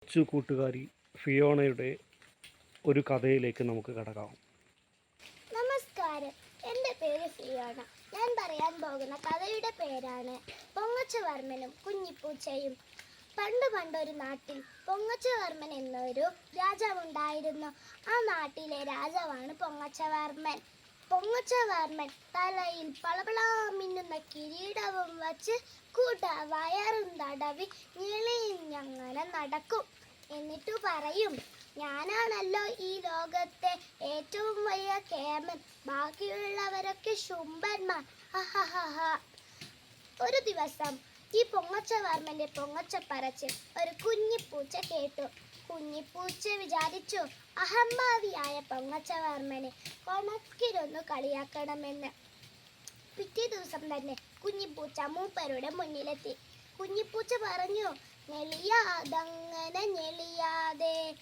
കൊച്ചു കൂട്ടുകാരി ഫിയോണയുടെ ഒരു കഥയിലേക്ക് നമുക്ക് കടക്കാം. നമസ്കാരം. എന്റെ പേര് ഫിയോണ. ഞാൻ പറയാൻ പോകുന്ന കഥയുടെ പേരാണ് പൊങ്ങച്ചവർമ്മനും കുഞ്ഞിപ്പൂച്ചയും. പണ്ട് പണ്ടൊരു നാട്ടിൽ പൊങ്ങച്ചവർമ്മൻ എന്നൊരു രാജാവുണ്ടായിരുന്നു. ആ നാട്ടിലെ രാജാവാണ് പൊങ്ങച്ചവർമ്മൻ. പൊങ്ങച്ചവർമ്മൻ തലയിൽ പളപളാ മിന്നുന്ന കിരീടവും വച്ച് കൂട്ട വയറും തടവി ഞങ്ങനെ നടക്കും. എന്നിട്ടു പറയും ഞാനാണല്ലോ ഈ ലോകത്തെ ഏറ്റവും വലിയ കേമൻ. ബാക്കിയുള്ളവരൊക്കെ ശുംഭന്മാർ. ഒരു ദിവസം ഈ പൊങ്ങച്ചവർമ്മന്റെ പൊങ്ങച്ച പറച്ചിൽ ഒരു കുഞ്ഞിപ്പൂച്ച കേട്ടു. കുഞ്ഞിപ്പൂച്ച വിചാരിച്ചു. അഹംഭാവിയായ പൊങ്ങച്ചവർമ്മനെ കൊണക്കിലൊന്നു കളിയാക്കണമെന്ന്. പിറ്റേ ദിവസം തന്നെ കുഞ്ഞിപ്പൂച്ച മൂപ്പരുടെ മുന്നിലെത്തി. കുഞ്ഞിപ്പൂച്ച പറഞ്ഞു ഞെളിയാതങ്ങനെ ഞെളിയാതെ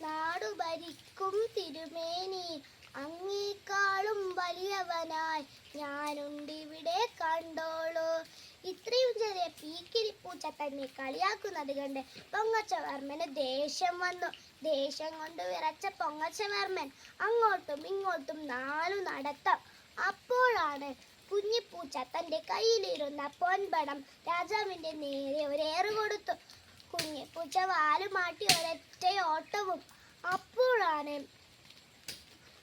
നാടു ഭരിക്കും തിരുമേനി. അങ്ങേക്കാളും വലിയവനായി ഞാനുണ്ടിവിടെ കണ്ടോളൂ. ഇത്രയും ചെറിയ പീക്കിരി പൂച്ച തന്നെ കളിയാക്കുന്നത് കണ്ട് പൊങ്ങച്ചവർമ്മന് ദേഷ്യം വന്നു. ദേഷ്യം കൊണ്ട് വിറച്ച പൊങ്ങച്ചവർമ്മൻ അങ്ങോട്ടും ഇങ്ങോട്ടും നാലു നടത്തം. അപ്പോഴാണ് കുഞ്ഞിപ്പൂച്ച തന്റെ കയ്യിലിരുന്ന പൊൻപണം രാജാവിന്റെ നേരെ ഒരേറ് കൊടുത്തു. കുഞ്ഞിപ്പൂച്ച വാലുമാട്ടി ഒരൊറ്റ ഓട്ടവും. അപ്പോഴാണ്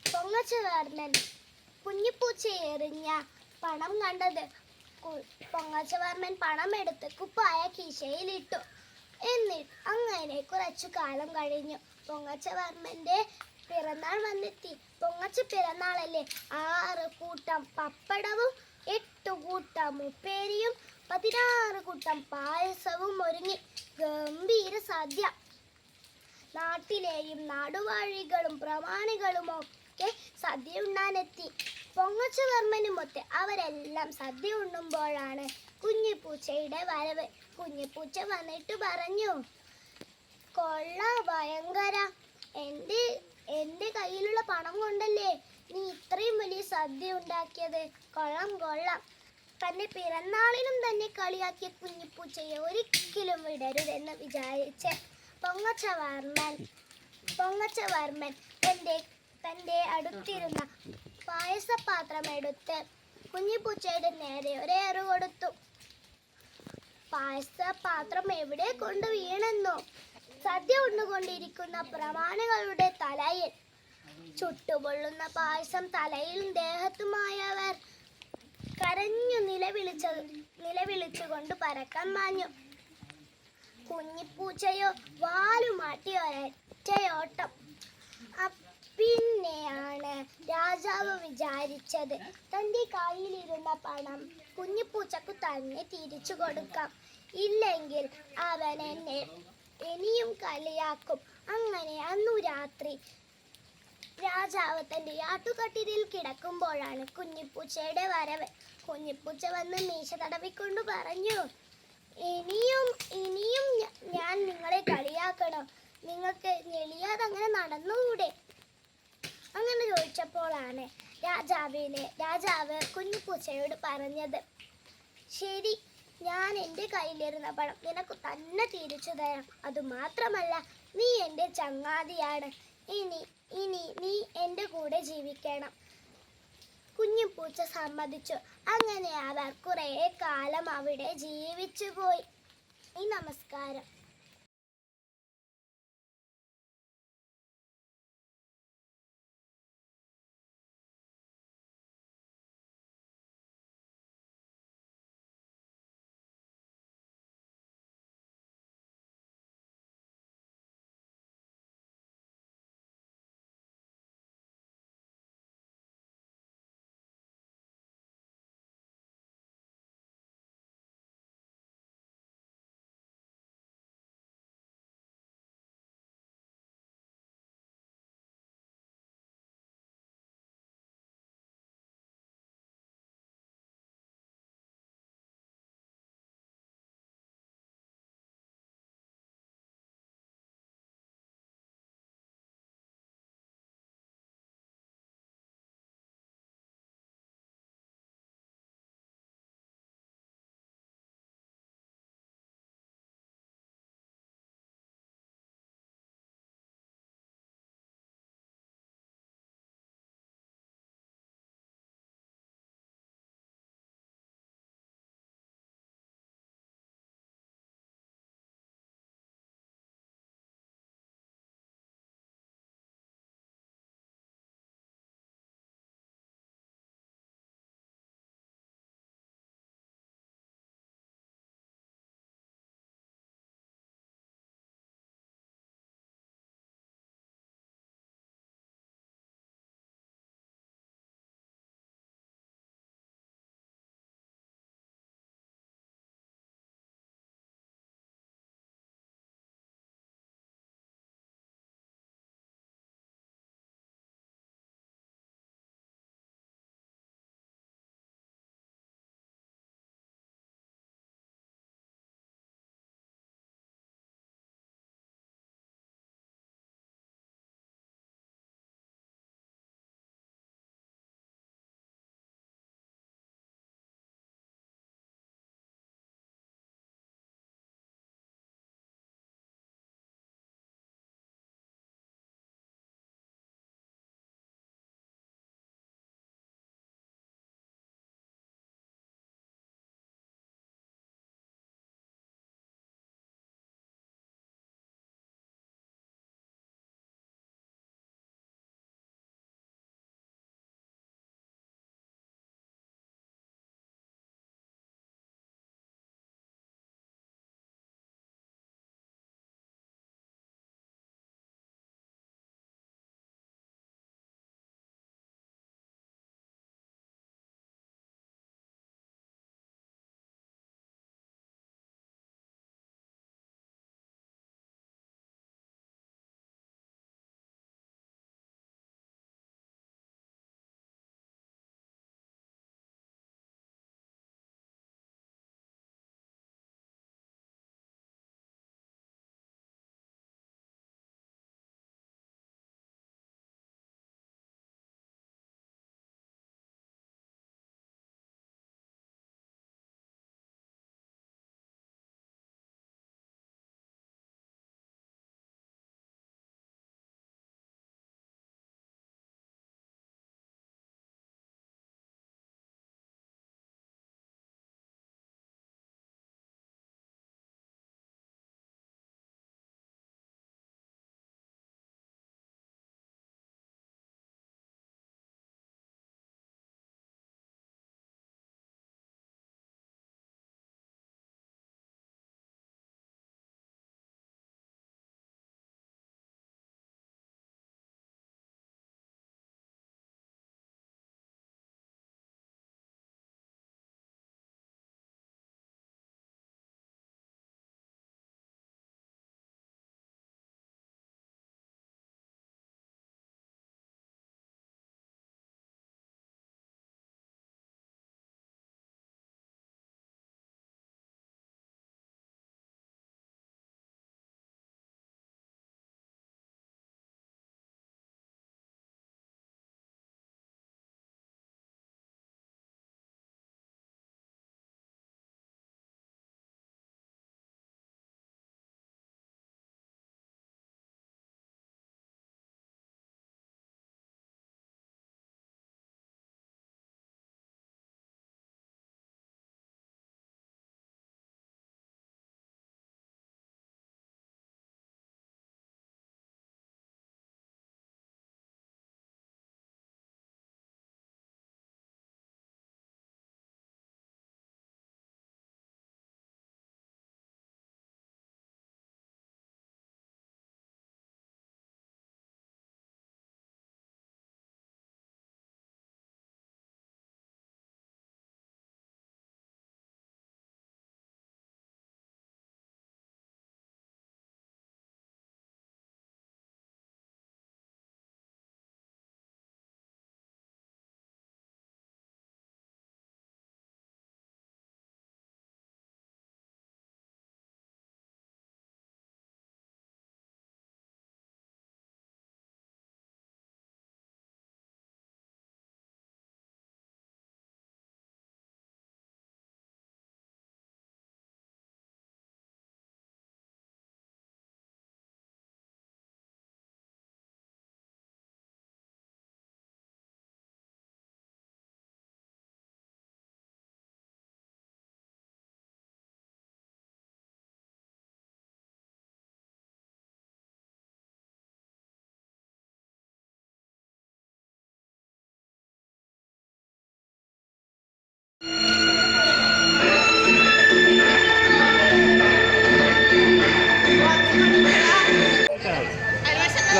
പൊങ്ങച്ചവർമ്മൻ കുഞ്ഞിപ്പൂച്ച എറിഞ്ഞ പണം കണ്ടത്. പൊങ്ങച്ചവർമ്മൻ പണം എടുത്ത് കുപ്പായ കീശയിലിട്ടു. എന്നിട്ട് അങ്ങനെ കുറച്ചു കാലം കഴിഞ്ഞു. പൊങ്ങച്ചവർമ്മന്റെ പിറന്നാൾ വന്നെത്തി. പൊങ്ങച്ച പിറന്നാളല്ലേ? ആറ് കൂട്ടം പപ്പടവും എട്ട് കൂട്ടം ഉപ്പേരിയും പതിനാറ് കൂട്ടം പായസവും ഒരുങ്ങി. ഗംഭീര സദ്യ നാട്ടിലെയും നാടുവാഴികളും പ്രമാണികളും ഒക്കെ സദ്യ ഉണ്ണാനെത്തി. പൊങ്ങച്ചവർമ്മനുമൊത്ത് അവരെല്ലാം സദ്യ ഉണ്ണുമ്പോഴാണ് കുഞ്ഞിപ്പൂച്ചയുടെ വരവ്. കുഞ്ഞിപ്പൂച്ച വന്നിട്ട് പറഞ്ഞു കൊള്ള ഭയങ്കര. എന്റെ എന്റെ കയ്യിലുള്ള പണം കൊണ്ടല്ലേ നീ ഇത്രയും വലിയ സദ്യ ഉണ്ടാക്കിയത്? കൊള്ളം കൊള്ളാം. തന്നെ പിറന്നാളിനും തന്നെ കളിയാക്കിയ കുഞ്ഞിപ്പൂച്ചയെ ഒരിക്കലും വിടരുതെന്ന് വിചാരിച്ച് പൊങ്ങച്ചവർമ്മൻ പൊങ്ങച്ചവർമ്മൻ തന്റെ തന്റെ അടുത്തിരുന്ന പായസപാത്രം എടുത്ത് കുഞ്ഞിപ്പൂച്ചയുടെ നേരെ ഒരേറ് കൊടുത്തു. പായസപാത്രം എവിടെ കൊണ്ട് വീണെന്നോ? സദ്യ ഉണ്ടുകൊണ്ടിരിക്കുന്ന പ്രമാണികളുടെ തലയിൽ ചുട്ടുപൊള്ളുന്ന പായസം തലയിലും ദേഹത്തുമായവർ കരഞ്ഞു നിലവിളിച്ച നിലവിളിച്ചുകൊണ്ട് പരക്കം മാഞ്ഞു. കുഞ്ഞിപ്പൂച്ചയോ വാലുമാട്ടി ഒരൊറ്റയോട്ടം അ- പിന്നെയാണ് രാജാവ് വിചാരിച്ചത്. തന്റെ കയ്യിലിരുന്ന പണം കുഞ്ഞിപ്പൂച്ചക്ക് തന്നെ തിരിച്ചു കൊടുക്കാം. ഇല്ലെങ്കിൽ അവൻ എന്നെ ഇനിയും കളിയാക്കും. അങ്ങനെ അന്നു രാത്രി രാജാവ് തന്റെ ആട്ടുകട്ടിലിൽ കിടക്കുമ്പോഴാണ് കുഞ്ഞിപ്പൂച്ചയുടെ വരവ്. കുഞ്ഞിപ്പൂച്ച വന്ന് മീശ തടവിക്കൊണ്ട് പറഞ്ഞു ഇനിയും ഇനിയും ഞാൻ നിങ്ങളെ കളിയാക്കണം? നിങ്ങൾക്ക് ഞെളിയാതെ നടന്നുകൂടെ? ചോദിച്ചപ്പോഴാണ് രാജാവിനെ രാജാവ് കുഞ്ഞിപ്പൂച്ചയോട് പറഞ്ഞത്. ശരി ഞാൻ എന്റെ കയ്യിലിരുന്ന പണം നിനക്ക് തന്നെ തിരിച്ചു തരാം. അതുമാത്രമല്ല നീ എന്റെ ചങ്ങാതിയാണ്. ഇനി ഇനി നീ എന്റെ കൂടെ ജീവിക്കണം. കുഞ്ഞിപ്പൂച്ച സമ്മതിച്ചു. അങ്ങനെ അവർ കുറേ കാലം അവിടെ ജീവിച്ചു പോയി ഈ നമസ്കാരം.